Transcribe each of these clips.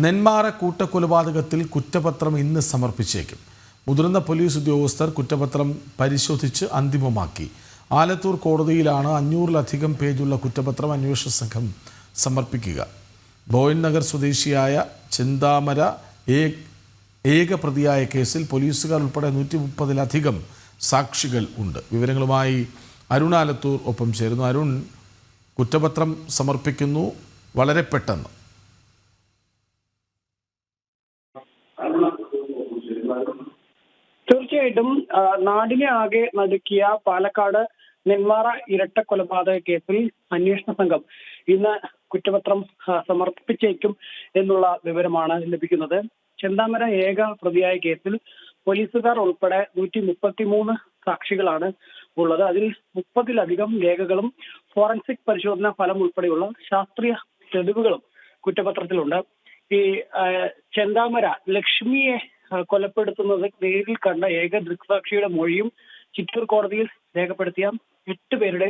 നെന്മാറ കൂട്ടക്കൊലപാതകത്തിൽ കുറ്റപത്രം ഇന്ന് സമർപ്പിച്ചേക്കും. മുതിർന്ന പോലീസ് ഉദ്യോഗസ്ഥർ കുറ്റപത്രം പരിശോധിച്ച് അന്തിമമാക്കി. ആലത്തൂർ കോടതിയിലാണ് അഞ്ഞൂറിലധികം പേജുള്ള കുറ്റപത്രം അന്വേഷണ സംഘം സമർപ്പിക്കുക. ബോയൻ നഗർ സ്വദേശിയായ ചിന്താമര ഏക പ്രതിയായ കേസിൽ പോലീസുകാർ ഉൾപ്പെടെ നൂറ്റി മുപ്പതിലധികം സാക്ഷികൾ ഉണ്ട്. വിവരങ്ങളുമായി അരുൺ ആലത്തൂർ ഒപ്പം ചേരുന്നു. അരുൺ കുറ്റപത്രം സമർപ്പിക്കുന്നു വളരെ പെട്ടെന്ന്. തീർച്ചയായിട്ടും നാടിനെ ആകെ നടുക്കിയ പാലക്കാട് നെന്മാറ ഇരട്ട കൊലപാതക കേസിൽ അന്വേഷണ സംഘം ഇന്ന് കുറ്റപത്രം സമർപ്പിച്ചേക്കും എന്നുള്ള വിവരമാണ് ലഭിക്കുന്നത്. ചെന്താമര ഏക പ്രതിയായ കേസിൽ പോലീസുകാർ ഉൾപ്പെടെ നൂറ്റി മുപ്പത്തിമൂന്ന് സാക്ഷികളാണ് ഉള്ളത്. അതിൽ മുപ്പതിലധികം രേഖകളും ഫോറൻസിക് പരിശോധനാ ഫലം ഉൾപ്പെടെയുള്ള ശാസ്ത്രീയ തെളിവുകളും കുറ്റപത്രത്തിലുണ്ട്. ഈ ചെന്താമര ലക്ഷ്മിയെ കൊലപ്പെടുത്തുന്നത് നേരിൽ കണ്ട ഏക ദൃക്സാക്ഷിയുടെ മൊഴിയും ചിറ്റൂർ കോടതിയിൽ രേഖപ്പെടുത്തിയ എട്ട് പേരുടെ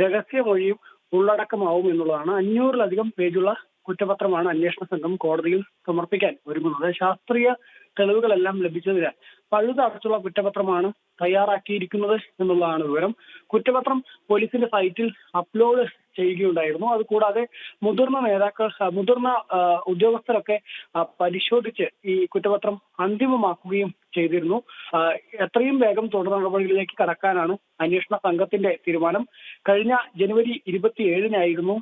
രഹസ്യ മൊഴിയും ഉള്ളടക്കമാവും എന്നുള്ളതാണ്. അഞ്ഞൂറിലധികം പേജുള്ള കുറ്റപത്രമാണ് അന്വേഷണ സംഘം കോടതിയിൽ സമർപ്പിക്കാൻ ഒരുങ്ങുന്നത്. ശാസ്ത്രീയ തെളിവുകളെല്ലാം ലഭിച്ചതിനാൽ പഴുതടച്ചുള്ള കുറ്റപത്രമാണ് തയ്യാറാക്കിയിരിക്കുന്നത് എന്നുള്ളതാണ് വിവരം. കുറ്റപത്രം പോലീസിന്റെ സൈറ്റിൽ അപ്ലോഡ് ചെയ്യുകയുണ്ടായിരുന്നു. അതുകൂടാതെ മുതിർന്ന നേതാക്കൾ മുതിർന്ന ഉദ്യോഗസ്ഥരൊക്കെ പരിശോധിച്ച് ഈ കുറ്റപത്രം അന്തിമമാക്കുകയും ചെയ്തിരുന്നു. എത്രയും വേഗം തുടർ നടപടികളിലേക്ക് കടക്കാനാണ് അന്വേഷണ സംഘത്തിന്റെ തീരുമാനം. കഴിഞ്ഞ ജനുവരി ഇരുപത്തിയേഴിനായിരുന്നു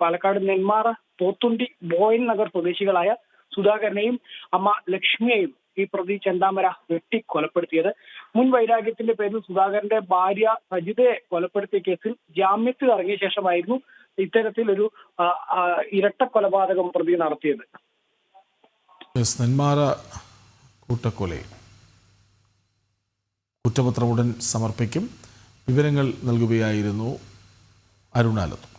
പാലക്കാട് നെന്മാറ പോത്തുണ്ടി ബോയൻ നഗർ സ്വദേശികളായ സുധാകരനെയും അമ്മ ലക്ഷ്മിയെയും ഈ പ്രതി ചെന്താമര വെട്ടി കൊലപ്പെടുത്തിയത്. മുൻ വൈരാഗ്യത്തിന്റെ പേരിൽ സുധാകരന്റെ ഭാര്യ സജിതയെ കൊലപ്പെടുത്തിയ കേസിൽ ജാമ്യത്തിൽ ഇറങ്ങിയ ശേഷമായിരുന്നു ഇത്തരത്തിലൊരു ഇരട്ട കൊലപാതകം പ്രതി നടത്തിയത്. കുറ്റപത്രം ഉടൻ സമർപ്പിക്കും. വിവരങ്ങൾ നൽകുകയായിരുന്നു അരുണാലത്ത്.